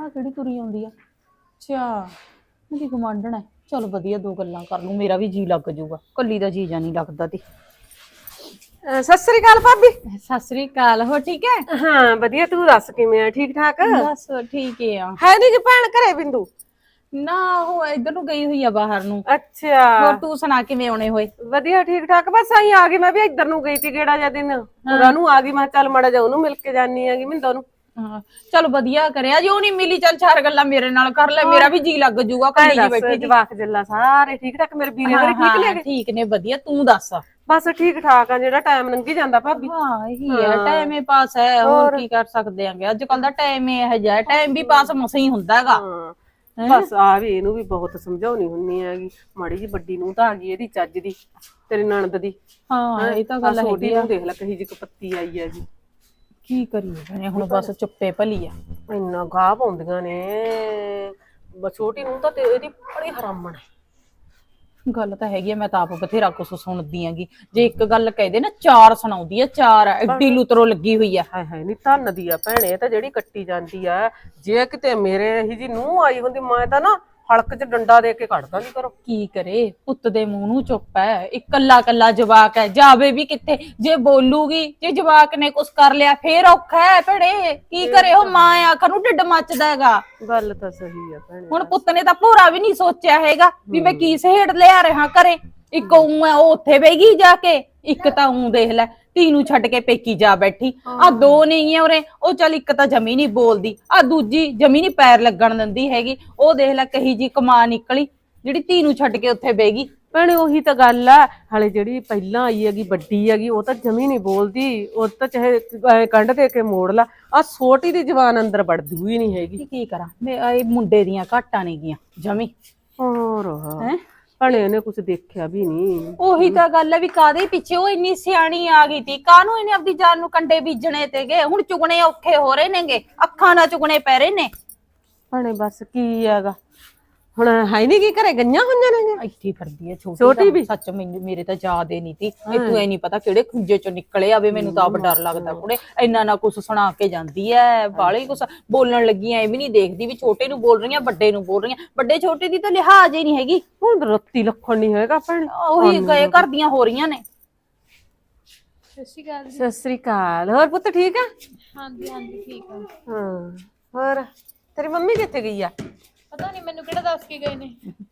ਆ ਕਿਹੜੀ ਤੁਰੀ ਆਉਂਦੀ ਆ? ਅੱਛਾ। ਮੇਰੀ ਗਮਾਂਡਣ ਹੈ। ਚਲ ਵਧੀਆ ਦੋ ਗੱਲਾਂ ਕਰ ਲੂੰ ਮੇਰਾ ਵੀ ਜੀ ਲੱਗ ਜਾਊਗਾ। ਕੱਲੀ ਦਾ ਜੀ ਜਾਂ ਨਹੀਂ ਲੱਗਦਾ ਤੇ। ਅਹ ਸਤਿ ਸ੍ਰੀ ਅਕਾਲ ਭਾਬੀ। ਸਤਿ ਸ੍ਰੀ ਅਕਾਲ ਹੋ ਠੀਕ ਹੈ? ਹਾਂ ਵਧੀਆ। ਤੂੰ ਦੱਸ ਕਿਵੇਂ ਆ? ਠੀਕ ਠਾਕ? ਬਸ ਠੀਕ ਹੈ ਆ। ਹੈ ਨਹੀਂ ਕਿ ਭੈਣ ਘਰੇ ਬਿੰਦੂ? ਨਾ ਉਹ ਇਧਰ ਨੂੰ ਗਈ ਹੋਈ ਆ ਬਾਹਰ ਨੂੰ। ਅੱਛਾ। ਹੋਰ ਤੂੰ ਸੁਣਾ ਕਿਵੇਂ ਆਉਣੇ ਹੋਏ? ਵਧੀਆ ਠੀਕ ਠਾਕ। ਬਸ ਆਈ ਆ ਗਈ। ਮੈਂ ਵੀ ਇੱਧਰ ਨੂੰ ਗਈ ਸੀ ਕਿਹੜਾ ਜਿਹਾ ਦਿਨ। ਪੂਰਾ ਨੂੰ ਆ ਗਈ। ਮੈਂ ਕਿਹਾ ਚੱਲ ਮੜਾ ਜਾ ਉਹਨੂੰ ਮਿਲ ਕੇ ਜਾਨੀ ਆਗੀ ਮਿੰਦੋ ਨੂੰ। ਹਾਂ ਚਲ ਵਧੀਆ ਕਰਿਆ ਜੇ ਉਹ ਨਹੀਂ ਮਿਲੀ ਚੱਲ ਚਾਰ ਗੱਲਾਂ ਮੇਰੇ ਨਾਲ ਕਰ ਲੈ ਮੇਰਾ ਵੀ ਜੀ ਲੱਗ ਜਾਊਗਾ ਕੱਲੀ ਜੀ ਬੈਠੀ ਦੱਸ ਜਵਾਕ ਜੱਲਾ ਸਾਰੇ ਠੀਕ ਠਾਕ ਮੇਰੇ ਵੀਰੇ ਹਾਂ ਠੀਕ ਹਾਂ, ਠੀਕ ਨੇ ਵਧੀਆ ਤੂੰ ਦੱਸ। ਬਸ ਠੀਕ ਠਾਕ ਆ ਜਿਹੜਾ ਟਾਈਮ ਲੰਘੀ ਜਾਂਦਾ ਭਾਬੀ। ਹਾਂ ਇਹੀ ਹੈ ਟਾਈਮ ਹੀ ਪਾਸ ਹੈ ਹੋਰ ਕੀ ਕਰ ਸਕਦੇ ਆਂਗੇ ਅੱਜ ਕੱਲ ਦਾ ਟਾਈਮ ਹੀ ਇਹ ਜਿਹਾ ਟਾਈਮ ਵੀ ਪਾਸ ਮਸਾਂ ਹੀ ਹੁੰਦਾ ਹੈਗਾ। ਹਾਂ ਬਸ ਆ ਵੀ ਇਹਨੂੰ ਵੀ ਬਹੁਤ ਸਮਝਾਉਣੀ ਹੁੰਨੀ ਹੈਗੀ ਮਾੜੀ ਜੀ ਵੱਡੀ ਨੂੰ ਤਾਂ ਆ ਗਈ ਇਹਦੀ ਚੱਜ ਦੀ ਤੇਰੀ ਨਣਦ ਦੀ। ਹਾਂ ਇਹ ਤਾਂ ਗੱਲ ਹੈਗੀ ਆ ਨੂੰ ਦੇਖ ਲੈ ਕਹੀ ਜੀ ਕਪੱਤੀ ਆਈ ਹੈ ਜੀ। ਕੀ ਕਰੀਏ ਭੈਣੇ? ਹੁਣ ਬਸ ਚੁੱਪੇ ਭਲੀ ਆ। ਇੰਨਾ ਗਾਹ ਪਾਉਂਦੀਆਂ ਨੇ। ਬਸ ਛੋਟੀ ਨੂੰ ਤਾਂ ਤੇ ਇਹਦੀ ਬੜੀ ਹਰਾਮਣ ਹੈ। ਗੱਲ ਤਾਂ ਹੈਗੀ ਆ ਮੈਂ ਤਾਂ ਆਪ ਬਥੇਰਾ ਕੁਛ ਸੁਣਦੀ ਆਂਗੀ ਜੇ ਇੱਕ ਗੱਲ ਕਹਦੇ ਨਾ ਚਾਰ ਸੁਣਾਉਂਦੀ ਆ ਚਾਰ ਐਡੀ ਲੁਤਰੋ ਲੱਗੀ ਹੋਈ ਆ। ਹਾਏ ਹਾਏ ਨਹੀਂ ਧੰਨ ਦੀ ਆ ਭੈਣੇ ਇਹ ਤਾਂ ਜਿਹੜੀ ਕੱਟੀ ਜਾਂਦੀ ਆ। ਜੇ ਕਿਤੇ ਮੇਰੇ ਇਹੀ ਜੀ ਨੂੰ ਆਈ ਹੁੰਦੀ ਮੈਂ ਤਾਂ ਨਾ ਹਲਕ 'ਚ ਡੰਡਾ ਦੇ ਕੇ ਕੱਢਦਾ ਨਹੀਂ ਕਰੋ। ਕੀ ਕਰੇ? ਪੁੱਤ ਦੇ ਮੂੰਹ ਨੂੰ ਚੁੱਪ ਹੈ ਇਕੱਲਾ ਕੱਲਾ ਜਵਾਕ ਹੈ ਜਾਵੇ ਵੀ ਕਿੱਥੇ। ਜੇ ਬੋਲੂਗੀ ਜੇ ਜਵਾਕ ਨੇ ਕੁਛ ਕਰ ਲਿਆ ਫੇਰ ਔਖਾ ਹੈ ਭੜੇ ਕੀ ਕਰੇ? ਉਹ ਮਾਂ ਆਖਰ ਨੂੰ ਢਿੱਡ ਮੱਚਦਾ ਹੈਗਾ। ਗੱਲ ਤਾਂ ਸਹੀ ਆ ਭੈਣੇ। ਹੁਣ ਪੁੱਤ ਨੇ ਤਾਂ ਭੋਰਾ ਵੀ ਨਹੀਂ ਸੋਚਿਆ ਹੈਗਾ ਵੀ ਮੈਂ ਕੀ ਸਹੇੜ ਲਿਆ ਰਿਹਾ ਘਰੇ ਇੱਕ ਉਂ ਹੈ ਉਹ ਉੱਥੇ ਬੈਗੀ ਜਾ ਕੇ। ਇੱਕ ਤਾਂ ਉਂ ਦੇਖ ਲੈ। ਧੀ ਨੂੰ ਛੱਡ ਕੇ ਪੇਕੀ ਜਾ ਬੈਠੀ। ਆ ਦੋ ਨਹੀਂ ਆ ਉਰੇ ਉਹ ਚੱਲ ਇੱਕ ਤਾਂ ਜਮੀ ਨਹੀਂ ਬੋਲਦੀ ਆ ਦੂਜੀ ਜਮੀ ਨਹੀਂ ਪੈਰ ਲੱਗਣ ਦਿੰਦੀ ਹੈਗੀ। ਉਹ ਦੇਖ ਲੈ ਕਹੀ ਜੀ ਕਮਾ ਨਿਕਲੀ ਜਿਹੜੀ ਧੀ ਨੂੰ ਛੱਡ ਕੇ ਉੱਥੇ ਬੈਗੀ ਭੈਣੇ ਉਹੀ ਤਾਂ ਗੱਲ ਆ। ਹਲੇ ਜਿਹੜੀ ਪਹਿਲਾਂ ਆਈ ਹੈਗੀ ਵੱਡੀ ਹੈਗੀ ਉਹ ਤਾਂ ਜਮੀ ਨਹੀਂ ਬੋਲਦੀ। ਉਹ ਤਾਂ ਚਾਹੇ ਕੰਡ ਦੇ ਕੇ ਮੋੜ ਲਾ। ਆ ਛੋਟੀ ਦੀ ਜਵਾਨ ਅੰਦਰ ਵੜਦੀ ਹੀ ਨਹੀਂ ਹੈਗੀ। ਕੀ ਕੀ ਕਰਾਂ? ਮੈਂ ਇਹ ਮੁੰਡੇ ਦੀਆਂ ਘਾਟਾਂ ਨਹੀਂ ਗੀਆਂ ਜਮੀ। ਹੋਰ ਹੈ? ਭੈਣੇ ਇਹਨੇ ਕੁਝ ਦੇਖਿਆ ਵੀ ਨਹੀਂ ਉਹੀ ਤਾਂ ਗੱਲ ਹੈ ਵੀ ਕਾਦੇ ਪਿੱਛੇ ਉਹ ਇੰਨੀ ਸਿਆਣੀ ਆ ਗਈ ਤੀ। ਕਾਹਨੂੰ ਇਹਨੇ ਆਪਦੀ ਜਾਨ ਨੂੰ ਕੰਡੇ ਬੀਜਣੇ ਤੇਗੇ? ਹੁਣ ਚੁਗਣੇ ਔਖੇ ਹੋ ਰਹੇ ਨੇਗੇ। ਅੱਖਾਂ ਨਾਲ ਚੁਗਣੇ ਪੈ ਰਹੇ ਨੇ। ਭੈਣੇ ਬਸ ਕੀ ਹੈਗਾ? ਹੁਣ ਹੈ ਨਹੀਂ ਕੀ ਘਰੇ ਗਈਆਂ ਹੋਈਆਂ ਨੇ ਇੱਥੇ ਫਿਰਦੀ ਹੈ ਛੋਟੀ ਛੋਟੀ ਤਾਂ ਵੀ? ਸੱਚ ਮੈਨੂੰ ਮੇਰੇ ਤਾਂ ਯਾਦ ਹੀ ਨਹੀਂ ਤੀ। ਇਹ ਤੂੰ ਐ ਨਹੀਂ ਪਤਾ ਕਿਹੜੇ ਖੁੰਝੇ ਚੋਂ ਨਿਕਲੇ ਆਵੇ ਮੈਨੂੰ ਤਾਂ ਆਪ ਡਰ ਲੱਗਦਾ ਕੁੜੇ। ਇੰਨਾ ਨਾ ਕੁਛ ਸੁਣਾ ਕੇ ਜਾਂਦੀ ਐ ਬਾਲੇ ਕੁਛ ਬੋਲਣ ਲੱਗੀ ਐ ਵੀ ਨਹੀਂ ਦੇਖਦੀ ਵੀ ਛੋਟੇ ਨੂੰ ਬੋਲ ਰਹੀਆਂ ਵੱਡੇ ਨੂੰ ਬੋਲ ਰਹੀਆਂ। ਵੱਡੇ ਛੋਟੇ ਦੀ ਤਾਂ ਲਿਹਾਜ਼ ਹੀ ਨਹੀਂ ਹੈਗੀ। ਹੁਣ ਰੱਤੀ ਲੱਖਣ ਨਹੀਂ ਹੈਗਾ ਭੈਣੇ। ਉਹੀ ਗਏ ਕਰਦੀਆਂ ਹੋ ਰਹੀਆਂ ਨੇ। ਸਤਿ ਸ੍ਰੀ ਅਕਾਲ। ਹੋਰ ਪੁੱਤ ਠੀਕ ਆ? ਹਾਂਜੀ ਹਾਂਜੀ ਠੀਕ ਆ। ਹਾਂ ਹੋਰ? ਤੇਰੀ ਮੰਮੀ ਕਿੱਥੇ ਗਈ ਆ? ਨਹੀਂ ਮੈਨੂੰ ਕਿਹੜਾ ਦੱਸ ਕੇ ਗਏ ਨੇ?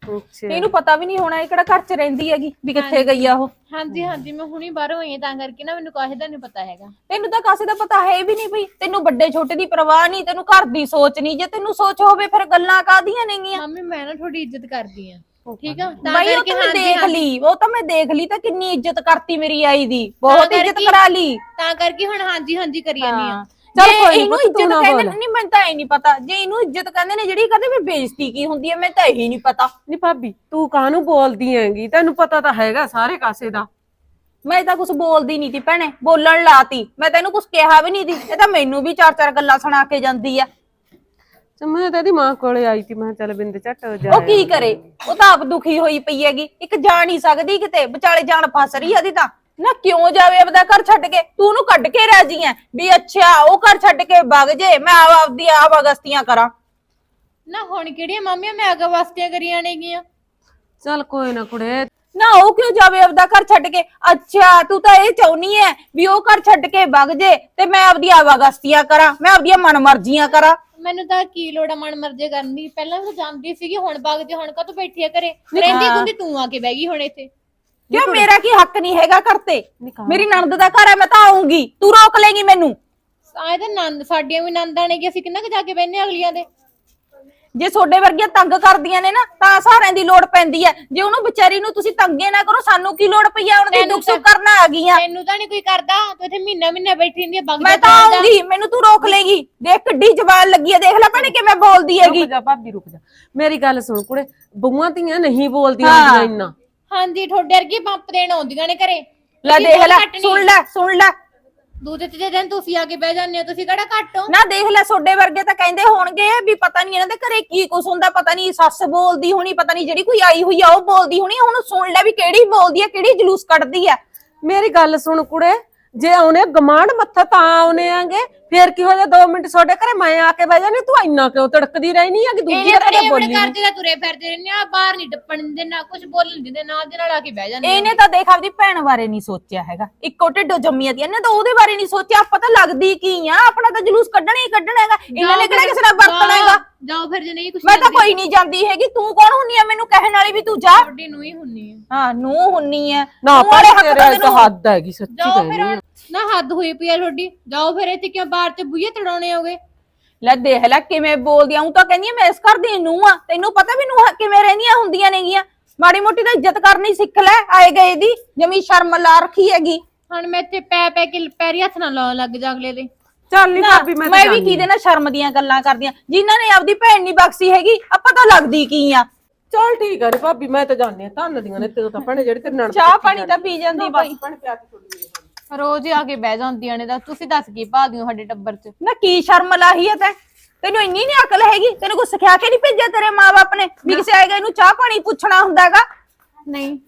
ਅੱਛਾ। ਇਹਨੂੰ ਪਤਾ ਵੀ ਨਹੀਂ ਹੋਣਾ ਇਹ ਕਿਹੜਾ ਘਰ 'ਚ ਰਹਿੰਦੀ ਹੈਗੀ ਵੀ ਕਿੱਥੇ ਗਈ ਆ ਉਹ। ਹਾਂਜੀ ਹਾਂਜੀ ਮੈਂ ਹੁਣੀ ਬਾਹਰੋਂ ਆਈ ਹਾਂ ਤਾਂ ਕਰਕੇ ਨਾ ਮੈਨੂੰ ਕਾਹੇ ਦਾ ਨਹੀਂ ਪਤਾ ਹੈਗਾ। ਤੈਨੂੰ ਤਾਂ ਕਾਸੇ ਦਾ ਪਤਾ ਹੈ ਵੀ ਨਹੀਂ ਭਈ ਤੈਨੂੰ ਵੱਡੇ ਛੋਟੇ ਦੀ ਪਰਵਾਹ ਨਹੀਂ ਤੈਨੂੰ ਘਰ ਦੀ ਸੋਚ ਨਹੀਂ ਜੇ ਤੈਨੂੰ ਸੋਚ ਹੋਵੇ ਫਿਰ ਗੱਲਾਂ ਕਾਦੀਆਂ ਨੇਗੀਆਂ? ਮੰਮੀ ਮੈਂ ਨਾ ਥੋੜੀ ਇੱਜ਼ਤ ਕਰਦੀ ਆ ਠੀਕ ਆ? ਤਾਂ ਬਈ ਉਹ ਕਰਕੇ ਤਾਂ ਮੈਂ ਹਾਂਜੀ ਦੇਖ ਲਈ ਉਹ ਤਾਂ ਮੈਂ ਦੇਖ ਲਈ ਤਾਂ ਕਿੰਨੀ ਇੱਜ਼ਤ ਕਰਤੀ ਮੇਰੀ ਆਈ ਦੀ ਬਹੁਤ ਇੱਜ਼ਤ ਕਰਾ ਲਈ। ਤਾਂ ਕਰਕੇ ਹੁਣ ਹਾਂਜੀ ਹਾਂਜੀ ਕਰੀ ਜਾਂਦੀ ਆ ਚੱਲ ਕੋਈ ਨੀ ਇਹਨੂੰ ਪੁੱਤ, ਤੂੰ ਇੱਜ਼ਤ ਨਾ ਕਹਿੰਦੇ ਬੋਲ। ਨਹੀਂ ਮੈਨੂੰ ਤਾਂ ਇਹ ਨਹੀਂ ਪਤਾ। ਜੇ ਇਹਨੂੰ ਇੱਜ਼ਤ ਕਹਿੰਦੇ ਨੇ ਜਿਹੜੀ ਕਹਿੰਦੇ ਮੈਂ ਬੇਇੱਜ਼ਤੀ ਕੀ ਹੁੰਦੀ ਹੈ? ਮੈਨੂੰ ਤਾਂ ਇਹੀ ਨਹੀਂ ਪਤਾ। ਨਹੀਂ ਭਾਬੀ ਤੂੰ ਕਾਹਨੂੰ ਬੋਲਦੀ ਹੈਂਗੀ? ਤੈਨੂੰ ਪਤਾ ਤਾਂ ਹੈਗਾ ਸਾਰੇ ਕਾਸੇ ਦਾ। ਮੈਂ ਤਾਂ ਕੁਝ ਬੋਲਦੀ ਨਹੀਂ ਤੀ ਭੈਣੇ। ਬੋਲਣ ਲਾਤੀ। ਮੈਂ ਤੈਨੂੰ ਕੁਝ ਕਿਹਾ ਵੀ ਨਹੀਂ ਦੀ ਇਹ ਤਾਂ ਮੈਨੂੰ ਵੀ ਚਾਰ ਚਾਰ ਗੱਲਾਂ ਸੁਣਾ ਕੇ ਜਾਂਦੀ ਆ। ਤੇ ਮੈਂ ਤਾਂ ਇਹਦੀ ਮਾਂ ਕੋਲੇ ਆਈ ਸੀ ਮੈਂ ਕਿਹਾ ਚੱਲ ਬਿੰਦ ਝੱਟ ਜਾ ਉਹ ਕੀ ਕਰੇ? ਉਹ ਤਾਂ ਆਪ ਦੁਖੀ ਹੋਈ ਪਈ ਹੈਗੀ। ਇੱਕ ਜਾ ਨਹੀਂ ਸਕਦੀ ਕਿਤੇ। ਵਿਚਾਲੇ ਜਾਨ ਫਸ ਰਹੀ ਆ ਦੀ ਤਾਂ। ਨਾ ਕਿਉਂ ਜਾਵੇ ਆਪਦਾ ਘਰ ਛੱਡ ਕੇ? ਤੂੰ ਉਹਨੂੰ ਕੱਢ ਕੇ ਰਾਜੀ ਐ। ਵੀ ਅੱਛਾ ਉਹ ਘਰ ਛੱਡ ਕੇ ਵਗ ਜੇ ਮੈਂ ਆਪ ਆਪਦੀ ਆਪ ਅਗਸਤੀਆਂ ਕਰਾਂ। ਨਾ ਹੁਣ ਕਿਹੜੀਆਂ ਮਾਮੀਆਂ ਮੈਂ ਅਗਾ ਵਾਸਤੀਆਂ ਕਰੀਆਂ ਨੇਗੀਆਂ? ਚੱਲ ਕੋਈ ਨਾ ਕੁੜੇ। ਨਾ ਉਹ ਕਿਉਂ ਜਾਵੇ ਆਪਦਾ ਘਰ ਛੱਡ ਕੇ? ਅੱਛਾ ਤੂੰ ਤਾਂ ਇਹ ਚਾਹੁੰਨੀ ਐ ਵੀ ਉਹ ਘਰ ਛੱਡ ਕੇ ਵਗ ਜੇ ਤੇ ਮੈਂ ਆਪਦੀ ਆਪ ਅਗਸਤੀਆਂ ਕਰਾਂ ਮੈਂ ਆਪਦੀਆਂ ਮਨਮਰਜ਼ੀਆਂ ਕਰਾਂ। ਮੈਨੂੰ ਤਾਂ ਕੀ ਲੋੜ ਆ ਮਨ ਮਰਜ਼ੇ ਕਰਨ ਦੀ? ਪਹਿਲਾਂ ਤਾਂ ਜਾਂਦੀ ਸੀਗੀ ਹੁਣ ਬਗ ਜੇ ਹੁਣ ਕਾ ਤੂੰ ਬੈਠੀ ਆ ਘਰੇ? ਰਹਿੰਦੀ ਗੁੰਦੀ ਤੂੰ ਆ ਕੇ ਬਹਿ ਗਈ ਹੁਣ ਇੱਥੇ। ਕਿਉਂ ਮੇਰਾ ਕੀ ਹੱਕ ਨਹੀਂ ਹੈਗਾ ਘਰ ਤੇ। ਮੇਰੀ ਨਣਦ ਦਾ ਘਰ ਹੈ ਮੈਂ ਤਾਂ ਆਉਂਗੀ ਤੂੰ ਰੋਕ ਲੇਗੀ ਮੈਨੂੰ। ਆਏ ਤਾਂ ਨੰਦ ਸਾਡੀਆਂ ਵੀ ਨੰਦਾਂ ਨੇ ਕਿ ਅਸੀਂ ਕਿੰਨਾ ਕੁ ਜਾ ਕੇ ਬਹਿਨੇ ਅਗਲੀਆਂ ਦੇ? ਜੇ ਤੁਹਾਡੇ ਵਰਗੀਆਂ ਤੰਗ ਕਰਦੀਆਂ ਨੇ ਨਾ ਤਾਂ ਸਹਾਰਿਆਂ ਦੀ ਲੋੜ ਪੈਂਦੀ ਹੈ। ਜੇ ਉਹਨੂੰ ਵਿਚਾਰੀ ਨੂੰ ਤੁਸੀਂ ਤੰਗੇ ਨਾ ਕਰੋ ਸਾਨੂੰ ਕੀ ਲੋੜ ਪਈ ਆ? ਹੁਣ ਦੀ ਦੁੱਖ ਸੁੱਖ ਕਰਨ ਆ ਗਈਆਂ। ਤੈਨੂੰ ਤਾਂ ਨਹੀਂ ਕੋਈ ਕਰਦਾ ਤੂੰ ਇੱਥੇ ਮਹੀਨਾ ਮਹੀਨਾ ਬੈਠੀ ਰਹਿੰਦੀ ਆ ਬਗ ਮੈਂ ਤਾਂ ਆਉਂਗੀ ਮੈਨੂੰ ਤੂੰ ਰੋਕ ਲੇਗੀ। ਦੇਖ ਕਿੱਡੀ ਜ਼ਬਾਨ ਲੱਗੀ ਹੈ ਦੇਖ ਲੈ ਭੈਣੇ ਕਿਵੇਂ ਬੋਲਦੀ ਹੈਗੀ। ਰੁਕ ਜਾ ਭਾਬੀ ਰੁਕ ਜਾ। ਮੇਰੀ ਗੱਲ ਸੁਣ ਕੁੜੇ ਬੁਆਂ ਧੀਆਂ ਨਹੀਂ ਬੋਲਦੀਆਂ ਹਾਂ। ਹੁੰਦੀਆਂ ਇੰਨਾ। ਹਾਂਜੀ ਤੁਹਾਡੇ ਵਰਗੀ ਪੰਪ ਦੇਣ ਆਉਂਦੀਆਂ ਨੇ ਘਰੇ। ਲੈ ਤੁਸੀਂ ਦੇਖ ਲੈ ਘੱਟ। ਸੁਣ ਲੈ ਸੁਣ ਲੈ। ਦੂਜੇ ਤੀਜੇ ਦਿਨ ਤੁਸੀਂ ਆ ਕੇ ਬਹਿ ਜਾਂਦੇ ਹੋ ਤੁਸੀਂ ਕਿਹੜਾ ਘੱਟ ਹੋ? ਨਾ ਦੇਖ ਲੈ ਤੁਹਾਡੇ ਵਰਗੇ ਤਾਂ ਕਹਿੰਦੇ ਹੋਣਗੇ ਵੀ ਪਤਾ ਨਹੀਂ ਇਹਨਾਂ ਦੇ ਘਰੇ ਕੀ ਕੁਛ ਹੁੰਦਾ ਪਤਾ ਨਹੀਂ ਸੱਸ ਬੋਲਦੀ ਹੋਣੀ ਪਤਾ ਨਹੀਂ ਜਿਹੜੀ ਕੋਈ ਆਈ ਹੋਈ ਆ ਉਹ ਬੋਲਦੀ ਹੋਣੀ ਹੁਣ ਸੁਣ ਲੈ ਵੀ ਕਿਹੜੀ ਬੋਲਦੀ ਹੈ ਕਿਹੜੀ ਜਲੂਸ ਕੱਢਦੀ ਹੈ ਮੇਰੀ ਗੱਲ ਸੁਣ ਕੁੜੇ ਜੇ ਆਉਣੇ ਗਮਾਂਡ ਮੱਥਾ ਤਾਂ ਆਉਣੇ ਆਂਗੇ ਫੇਰ ਕੀ ਹੋ ਜਾ 2 ਮਿੰਟ ਤੁਹਾਡੇ ਘਰੇ ਮੈਂ ਆ ਕੇ ਬਹਿ ਜਾਣੀ ਤੂੰ ਇੰਨਾ ਕਿਉਂ ਤੜਕਦੀ ਰਹਿਣੀ ਆ ਕਿ ਦੂਜੀ ਇਹਨੇ ਦਾ ਤਾਂ ਆਪਣੇ ਬੋਲੀ ਨੀ। ਘਰ ਦੇ ਤੁਰੇ ਫਿਰਦੇ ਰਹਿੰਦੇ ਆ ਬਾਹਰ ਨਹੀਂ ਡੱਪਣ ਦਿੰਦੇ ਨਾ ਕੁਝ ਬੋਲਣ ਦਿੰਦੇ ਨਾ ਉਹਦੇ ਨਾਲ ਆ ਕੇ ਬਹਿ ਜਾਂਦੇ ਆ। ਇਹਨੇ ਤਾਂ ਦੇਖ ਆਪਦੀ ਭੈਣ ਬਾਰੇ ਨਹੀਂ ਸੋਚਿਆ ਹੈਗਾ। ਇੱਕੋ ਢਿੱਡੋਂ ਜੰਮੀ ਆਦੀ ਇਹਨੇ ਤਾਂ ਉਹਦੇ ਬਾਰੇ ਨਹੀਂ ਸੋਚਿਆ ਆਪਾਂ ਤਾਂ ਲੱਗਦੀ ਕੀ ਆ? ਆਪਣਾ ਤਾਂ ਜਲੂਸ ਕੱਢਣਾ ਹੀ ਕੱਢਣਾ ਹੈਗਾ। ਇਹਨਾਂ ਨੇ ਕਿਹੜਾ ਕਿਸੇ ਨਾਲ ਵਰਤਣਾ ਹੈਗਾ। ਜਾਓ ਫਿਰ ਜੇ ਨਹੀਂ ਕੁਝ ਮੈਂ ਤਾਂ ਕੋਈ ਨਹੀਂ ਜਾਂਦੀ ਹੈਗੀ। ਤੂੰ ਕੌਣ ਹੁੰਨੀ ਆ ਮੈਨੂੰ ਕਹਿਣ ਵਾਲੀ ਵੀ ਤੂੰ ਜਾ। ਤੁਹਾਡੀ ਨੂੰ ਹੀ ਹੁੰਨੀ ਹੈ ਹਾਂ ਨੂੰ ਹੁੰਨੀ ਐ ਨਾ ਤੂੰ ਪਰ ਤੇਰੇ ਤਾਂ ਤਾਂ ਹੱਦ ਹੈਗੀ ਸੱਚੀ ਕਹਿੰਦੀ ਹੁਣ। ਨਾ ਹੱਦ ਹੋਈ ਪਈ ਆ ਤੁਹਾਡੀ। ਜਾਓ ਫਿਰ ਇੱਥੇ ਕਿਉਂ ਬਾਹਰ ਤੇ ਬੁਈਏ ਤੜਾਉਣੇ ਹੋਗੇ? ਲੈ ਦੇਖ ਲੈ ਕਿਵੇਂ ਬੋਲਦੀ ਆ ਉਹ ਤਾਂ ਕਹਿੰਦੀ ਆ ਮੈਂ ਇਸ ਘਰ ਦੀ ਨੂੰ ਆ। ਤੈਨੂੰ ਪਤਾ ਵੀ ਨੂੰ ਕਿਵੇਂ ਰਹਿੰਦੀਆਂ ਹੁੰਦੀਆਂ ਨੇਗੀਆਂ। ਮਾੜੀ ਮੋਟੀ ਤਾਂ ਇੱਜ਼ਤ ਕਰਨੀ ਸਿੱਖ ਲੈ ਆਏ ਗਏ ਦੀ ਜਮੀ ਸ਼ਰਮ ਲਾ ਰੱਖੀ ਹੈਗੀ। ਹੁਣ ਮੈਂ ਇੱਥੇ ਪੈ ਪੈ ਕੇ ਪੈਰੀ ਹੱਥ ਨਾਲ ਲਾਉਣ ਲੱਗ ਜਾ ਅਗਲੇ ਦੇ। ਚੱਲ ਨਹੀਂ ਨਾ, ਭਾਬੀ ਮੈਂ ਮੈਂ ਵੀ ਕਿਹਦੇ ਨਾਲ ਸ਼ਰਮ ਦੀਆਂ ਗੱਲਾਂ ਕਰਦੀਆਂ? ਜਿਨ੍ਹਾਂ ਨੇ ਆਪਦੀ ਭੈਣ ਨਹੀਂ ਬਖਸ਼ੀ ਹੈਗੀ ਆਪਾਂ ਤਾਂ ਲੱਗਦੀ ਕੀ ਆ? ਚੱਲ ਠੀਕ ਆ ਰੇ ਭਾਬੀ ਮੈਂ ਤਾਂ ਜਾਣੀ ਆ। ਧੰਨ ਦੀਆਂ ਨੇ ਤੇ ਤਾਂ ਭੈਣੇ ਜਿਹੜੇ ਤੇਰੇ ਨਾਲ ਚਾਹ ਪਾਣੀ ਤਾਂ ਪੀ ਜਾਂਦੀ ਬਾਈ ਭੈਣੇ ਪਿਆ ਕੇ ਛੋੜੀ ਰੋਜ਼ ਹੀ ਆ ਕੇ ਬਹਿ ਜਾਂਦੀਆਂ ਨੇ ਤਾਂ ਤੁਸੀਂ ਦੱਸ ਕੀ ਭਾਲਦੀ ਹੋ ਸਾਡੇ ਟੱਬਰ 'ਚ? ਨਾ ਕੀ ਸ਼ਰਮ ਲਾਹੀ ਤੈਂ? ਤੈਨੂੰ ਇੰਨੀ ਨਹੀਂ ਅਕਲ ਹੈਗੀ? ਤੈਨੂੰ ਕੁਛ ਸਿਖਾ ਕੇ ਨਹੀਂ ਭੇਜਿਆ ਤੇਰੇ ਮਾਪੇ ਨੇ ਵੀ ਕਿਸੇ ਆਏਗਾ ਇਹਨੂੰ ਚਾਹ ਪਾਣੀ ਪੁੱਛਣਾ ਹੁੰਦਾਗਾ? ਨਹੀਂ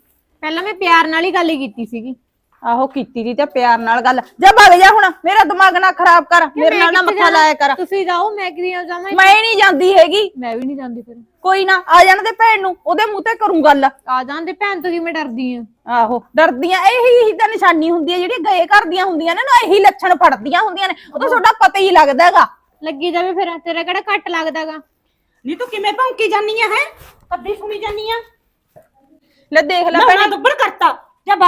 ਪਹਿਲਾਂ ਮੈਂ ਪਿਆਰ ਨਾਲ ਹੀ ਗੱਲ ਕੀਤੀ ਸੀਗੀ। ਆਹੋ ਕੀਤੀ ਦੀ ਤੇ ਪਿਆਰ ਨਾਲ ਗੱਲ। ਜਾ ਭੱਗ ਜਾ ਹੁਣ ਮੇਰਾ ਦਿਮਾਗ ਨਾ ਖਰਾਬ ਕਰ ਮੇਰੇ ਨਾਲ ਨਾ ਮੱਥਾ ਲਾਇਆ ਕਰ। ਤੁਸੀਂ ਜਾਓ ਮੈਂ ਕਿਵੇਂ ਜਾਵਾਂ? ਮੈਂ ਨਹੀਂ ਜਾਂਦੀ ਹੈਗੀ। ਮੈਂ ਵੀ ਨਹੀਂ ਜਾਂਦੀ ਫਿਰ। ਕੋਈ ਨਾ ਆ ਜਾਣ ਦੇ ਭੈਣ ਨੂੰ ਉਹਦੇ ਮੂੰਹ ਤੇ ਕਰੂੰ ਗੱਲ। ਆ ਜਾਂਦੇ ਭੈਣ ਤੋਂ ਕਿਵੇਂ ਡਰਦੀ ਆ? ਆਹੋ ਡਰਦੀਆਂ ਇਹੀ ਹੀ ਤਾਂ ਨਿਸ਼ਾਨੀ ਹੁੰਦੀ ਹੈ ਜਿਹੜੀ ਗਏ ਘਰ ਦੀਆਂ ਹੁੰਦੀਆਂ ਨੇ ਨਾ ਇਹੀ ਲੱਛਣ ਫੜਦੀਆਂ ਹੁੰਦੀਆਂ ਨੇ। ਉਹ ਤਾਂ ਤੁਹਾਡਾ ਪਤਾ ਹੀ ਲੱਗਦਾ ਹੈਗਾ। ਲੱਗੀ ਜਾਵੇ ਫਿਰ ਤੇਰਾ ਕਿਹੜਾ ਘੱਟ ਲੱਗਦਾਗਾ ਨੀ ਤੂੰ ਕਿਵੇਂ ਭੌਂਕੀ ਜਾਨੀ ਆ ਹੈ? ਕੱਦੀ ਸੁਣੀ ਜਾਨੀ ਆ? ਲੈ ਦੇਖ ਲੈ ਮੈਂ ਭੈਣੇ। ਦੁੱਬਰ ਕਰਤਾ।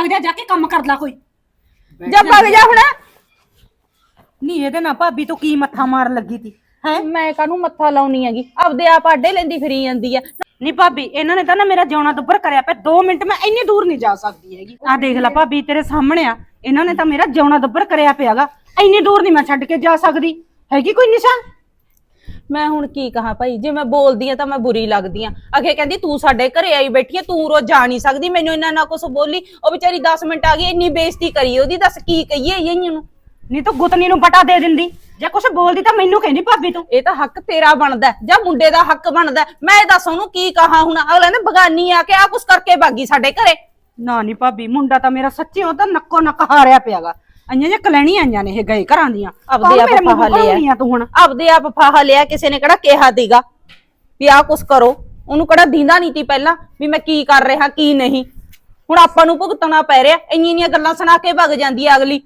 ਵਗ ਜਾ ਜਾ ਕੇ ਕੰਮ ਕਰ ਲੈ ਕੋਈ ਜਾ ਭੱਗ ਜਾ ਹੁਣ। ਨੀ ਇਹਦੇ ਨਾਲ ਭਾਬੀ ਤੂੰ ਕੀ ਮੱਥਾ ਮਾਰਨ ਲੱਗੀ ਤੀ ਹੈ? ਮੈਂ ਕਾਹਨੂੰ ਮੱਥਾ ਲਾਉਣੀ ਹੈਗੀ? ਆਪਦੇ ਆਪ ਆਡੇ ਲੈਂਦੀ ਫਿਰੀ ਜਾਂਦੀ ਆ। ਨੀ ਭਾਬੀ ਇਹਨਾਂ ਨੇ ਤਾਂ ਨਾ ਮੇਰਾ ਜਿਉਣਾ ਦੁੱਬਰ ਕਰਿਆ ਪਿਆ। 2 ਮਿੰਟ ਮੈਂ ਇੰਨੀ ਦੂਰ ਨਹੀਂ ਜਾ ਸਕਦੀ ਹੈਗੀ। ਆ ਦੇਖ ਲੈ ਭਾਬੀ ਤੇਰੇ ਸਾਹਮਣੇ ਆ। ਇਹਨਾਂ ਨੇ ਤਾਂ ਮੇਰਾ ਜਿਉਣਾ ਦੁੱਬਰ ਕਰਿਆ ਪਿਆਗਾ। ਇੰਨੀ ਦੂਰ ਨਹੀਂ ਮੈਂ ਛੱਡ ਕੇ ਜਾ ਸਕਦੀ। ਹੈਗੀ ਕੋਈ ਨਿਸ਼ਾਨ ਮੈਂ ਹੁਣ ਕੀ ਕਹਾਂ ਭਾਈ? ਜੇ ਮੈਂ ਬੋਲਦੀ ਆ ਤਾਂ ਮੈਂ ਬੁਰੀ ਲੱਗਦੀ ਆ ਅਗੇ ਕਹਿੰਦੀ ਤੂੰ ਸਾਡੇ ਘਰੇ ਆਈ ਬੈਠੀ ਆ ਤੂੰ ਰੋਜ਼ ਜਾ ਨਹੀਂ ਸਕਦੀ। ਮੈਨੂੰ ਇੰਨਾ ਨਾ ਕੁਛ ਬੋਲੀ। ਉਹ ਵਿਚਾਰੀ 10 ਮਿੰਟ ਆ ਗਈ ਇੰਨੀ ਬੇਇੱਜ਼ਤੀ ਕਰੀ ਉਹਦੀ। ਦੱਸ ਕੀ ਕਹੀਏ ਇਹ ਨੂੰ ਨਹੀਂ ਤੂੰ ਗੁੱਤਨੀ ਨੂੰ ਬਟਾ ਦੇ ਦਿੰਦੀ। ਜੇ ਕੁਛ ਬੋਲਦੀ ਤਾਂ ਮੈਨੂੰ ਕਹਿੰਦੀ ਭਾਬੀ ਤੂੰ। ਇਹ ਤਾਂ ਹੱਕ ਤੇਰਾ ਬਣਦਾ ਹੈ, ਜਾਂ ਮੁੰਡੇ ਦਾ ਹੱਕ ਬਣਦਾ ਹੈ। ਮੈਂ ਦੱਸ ਉਹਨੂੰ ਕੀ ਕਹਾਂ ਹੁਣ? ਅਗਲੇ ਨੇ ਬਗਾਨੀ ਆ ਕੇ ਆ ਕੁਛ ਕਰਕੇ ਬਾਗੀ ਸਾਡੇ ਘਰੇ। ਨਾ ਨਹੀਂ ਭਾਬੀ ਮੁੰਡਾ ਤਾਂ ਮੇਰਾ ਸੱਚੀ ਉਹ ਤਾਂ ਨੱਕੋ ਨੱਕ ਹਾਰਿਆ ਪਿਆਗਾ। ਅੰਆਂ ਜੇ ਕਲੈਣੀ ਆਈਆਂ ਨੇ ਇਹ ਗਏ ਘਰਾਂ ਦੀਆਂ। ਆਪਦੇ ਆਪ ਫਾਹਾ ਲਿਆ। ਤੂੰ ਹੁਣ। ਆਪਦੇ ਆਪ ਫਾਹਾ ਲਿਆ ਕਿਸੇ ਨੇ ਕਿਹੜਾ ਕਿਹਾ ਦੀਗਾ ਵੀ ਆ ਕੁਛ ਕਰੋ। ਉਹਨੂੰ ਕਿਹੜਾ ਦੀਂਦਾ ਨਹੀਂ ਤੀ ਪਹਿਲਾਂ ਵੀ ਮੈਂ ਕੀ ਕਰ ਰਿਹਾ ਕੀ ਨਹੀਂ। ਹੁਣ ਆਪਾਂ ਨੂੰ ਭੁਗਤਣਾ ਪੈ ਰਿਹਾ ਇੰਨੀਆਂ ਇੰਨੀਆਂ ਗੱਲਾਂ ਸੁਣਾ ਕੇ ਭਗ ਜਾਂਦੀ ਆ ਅਗਲੀ।